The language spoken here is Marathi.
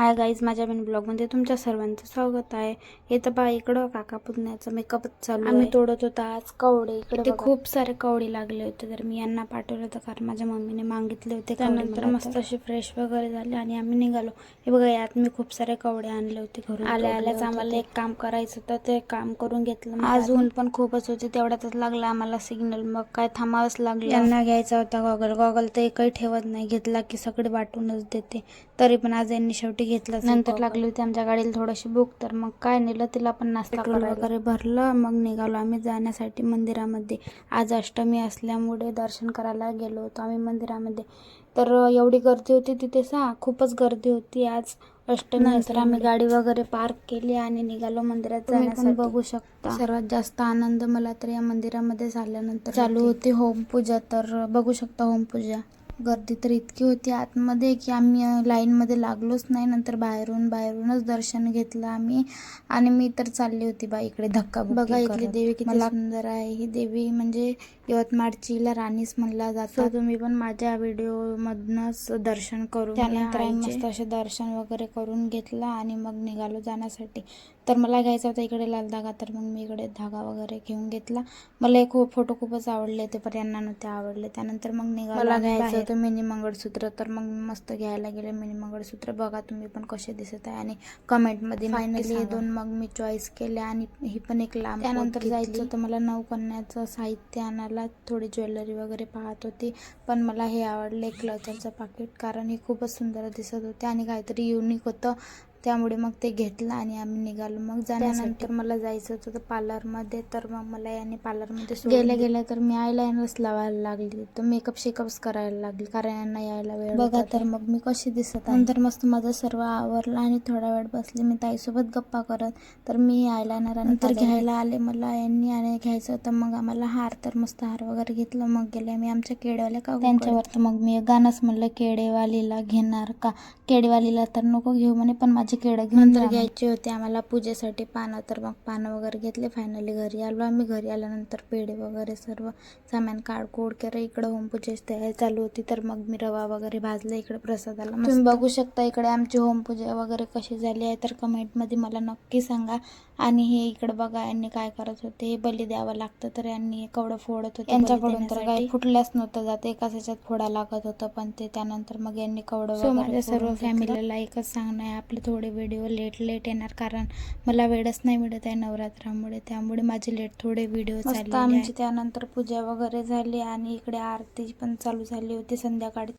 हाय गाईज माझ्या मेन ब्लॉगमध्ये तुमच्या सर्वांचं स्वागत आहे. हे तर बा इकडं काका पुतण्याचं मेकअप चालू आम्ही तोडत होता आज कवडे. इकडे खूप सारे कवडे लागले होते तर मी यांना पाठवलं होतं कारण माझ्या मम्मीने मागितले होते त्यानंतर मस्त असे फ्रेश वगैरे झाले आणि आम्ही निघालो. हे बघा यात मी खूप सारे कवडे आणले होते घरून. आल्या आल्याच आम्हाला एक काम करायचं होतं ते काम करून घेतलं. आज ऊन पण खूपच होते तेवढ्यातच लागला आम्हाला सिग्नल मग काय थांबावंच लागलं. यांना घ्यायचा होता गॉगल गॉगल तर एकही ठेवत नाही. घेतला की सगळे वाटूनच देते. तरी पण आज यांनी शेवटी घेतलं नंतर लागली होती आमच्या गाडीला थोडीशी बुक तर मग काय नेलं तिला पण नाश्ता वगैरे भरलं. मग निघालो आम्ही जाण्यासाठी मंदिरामध्ये. आज अष्टमी असल्यामुळे दर्शन करायला गेलो होतो आम्ही मंदिरामध्ये. तर एवढी गर्दी होती तिथे सा खूपच गर्दी होती आज. अष्टमी नंतर आम्ही गाडी वगैरे पार्क केली आणि निघालो मंदिरात जाण्यासाठी. बघू शकता. सर्वात जास्त आनंद मला तर या मंदिरामध्ये झाल्यानंतर चालू होती होमपूजा तर बघू शकता होमपूजा. गर्दी तर इतकी होती आतमध्ये की आम्ही लाईनमध्ये लागलोच नाही. नंतर बाहेरून बाहेरूनच दर्शन घेतलं आम्ही. आणि मी तर चालली होती बा इकडे धक्का बघा इथली देवी किती सुंदर आहे. ही देवी म्हणजे यवतमाळची हिला राणीच म्हणला जातो तुम्ही पण माझ्या व्हिडिओ मधनच दर्शन करून त्यानंतर मस्त असे दर्शन वगैरे करून घेतलं आणि मग निघालो जाण्यासाठी. तर मला घ्यायचा होता इकडे लाल धागा तर मग मी इकडे धागा वगैरे घेऊन घेतला. मला हे खूप फोटो खूपच आवडले ते पण यांना नव्हते आवडले. त्यानंतर मग निघालो मला घ्यायचं होतं मिनी मंगळसूत्र तर मग मस्त घ्यायला गेले मिनी मंगळसूत्र. बघा तुम्ही पण कसे दिसत आहे. आणि कमेंटमध्ये फायनली हे दोन मग मी चॉईस केले आणि ही पण एक लांब त्यानंतर जायचं होतं मला नऊ कन्याचं साहित्य आणायला. थोडी ज्वेलरी वगैरे पाहत होती. पण मला हे आवडले क्लचरचं पाकिट कारण हे खूपच सुंदर दिसत होते आणि काहीतरी युनिक होतं. त्यामुळे मग ते घेतलं आणि आम्ही निघालो. मग जाण्यानंतर मला जायचं होतं पार्लरमध्ये. तर मग मला याने पार्लरमध्ये गेल्या गेल्या तर मी आयलाइनर्स लावायला लागली. तर मेकअप शेकअप्स करायला लागली. कारण यांना यायला वेळ बघा तर मग मी कशी दिसत. नंतर मस्त माझं सर्व आवरलं आणि थोडा वेळ बसले. मी ताईसोबत गप्पा करत तर मी आयलाइनर नंतर घ्यायला आले. मला यांनी आणि घ्यायचं होतं. मग आम्हाला हार तर मस्त हार वगैरे घेतलं. मग गेले मी आमच्या केडेवाल्या का त्यांच्यावर तर मग मी गाणंच म्हणलं केडेवालीला घेणार का? केडेवालीला तर नको घेऊ म्हणे पण माझे केडं घेऊन तर घ्यायचे होते आम्हाला पूजेसाठी पानं तर मग पानं वगैरे घेतले. फायनली घरी आलो आम्ही. घरी आल्यानंतर पेढे वगैरे सर्व सामान काढकोड केलं. इकडं होमपूजेची तयारी चालू होती. तर मग मी रवा वगैरे भाजला इकडे प्रसादाला. तुम्ही बघू शकता इकडे आमची होमपूजा वगैरे कशी झाली आहे. तर कमेंटमध्ये मला नक्की सांगा. आणि हे इकडे बघा यांनी काय करत होते. हे बली द्यावं लागतं तर यांनी कवडं फोडत होते यांच्याकडून तर काही फुटल्याच नव्हतं जात. एकाच ह्याच्यात फोडा लागत होतं पण ते त्यानंतर मग यांनी कवडं माझ्या सर्व फॅमिलीला एकच सांगणं आहे. आपले थोडे व्हिडिओ लेट लेट येणार. कारण मला वेळच नाही मिळत आहे नवरात्रामुळे. त्यामुळे माझे लेट थोडे व्हिडिओ चालले आमची त्यानंतर पूजा वगैरे झाली आणि इकडे आरती पण चालू झाली होती संध्याकाळी